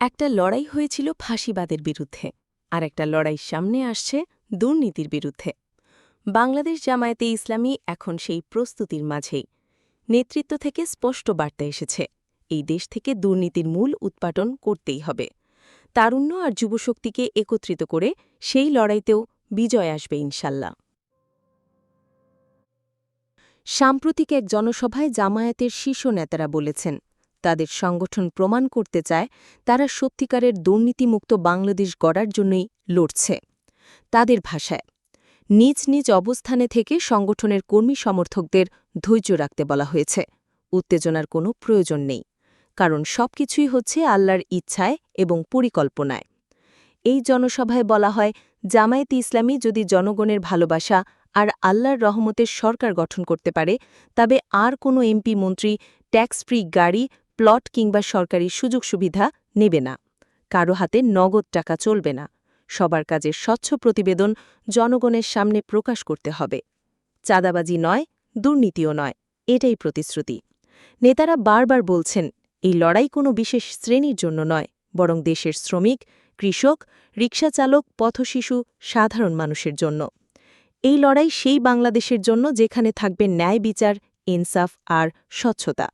একটা লড়াই হয়েছিল ফাঁসিবাদের বিরুদ্ধে আর একটা লড়াই সামনে আসছে দুর্নীতির বিরুদ্ধে। বাংলাদেশ জামায়াতে ইসলামী এখন সেই প্রস্তুতির মাঝেই। নেতৃত্ব থেকে স্পষ্ট বার্তা এসেছে, এই দেশ থেকে দুর্নীতির মূল উৎপাটন করতেই হবে। তারুণ্য আর যুবশক্তিকে একত্রিত করে সেই লড়াইতেও বিজয় আসবে ইনশাল্লাহ। সাম্প্রতিক এক জনসভায় জামায়াতের শীর্ষ নেতারা বলেছেন তাদের সংগঠন প্রমাণ করতে চায় তারা সত্যিকারের দুর্নীতিমুক্ত বাংলাদেশ গড়ার জন্যই লড়ছে তাদের ভাষায়। নিজ নিজ অবস্থানে থেকে সংগঠনের কর্মী সমর্থকদের ধৈর্য রাখতে বলা হয়েছে। উত্তেজনার কোনো প্রয়োজন নেই। কারণ সবকিছুই হচ্ছে আল্লাহর ইচ্ছায় এবং পরিকল্পনায়। এই জনসভায় বলা হয়, জামায়াতে ইসলামী যদি জনগণের ভালোবাসা আর আল্লাহর রহমতের সরকার গঠন করতে পারে, তবে আর কোনো এমপি মন্ত্রী ট্যাক্স ফ্রি গাড়ি প্লট কিংবা সরকারি সুযোগ সুবিধা নেবে না। কারও হাতে নগদ টাকা চলবে না। সবার কাজের স্বচ্ছ প্রতিবেদন জনগণের সামনে প্রকাশ করতে হবে। চাঁদাবাজি নয়, দুর্নীতিও নয়, এটাই প্রতিশ্রুতি। নেতারা বারবার বলছেন, এই লড়াই কোনো বিশেষ শ্রেণির জন্য নয়, বরং দেশের শ্রমিক, কৃষক, রিকশাচালক, পথশিশু, সাধারণ মানুষের জন্য। এই লড়াই সেই বাংলাদেশের জন্য যেখানে থাকবে ন্যায় বিচার, ইনসাফ আর স্বচ্ছতা।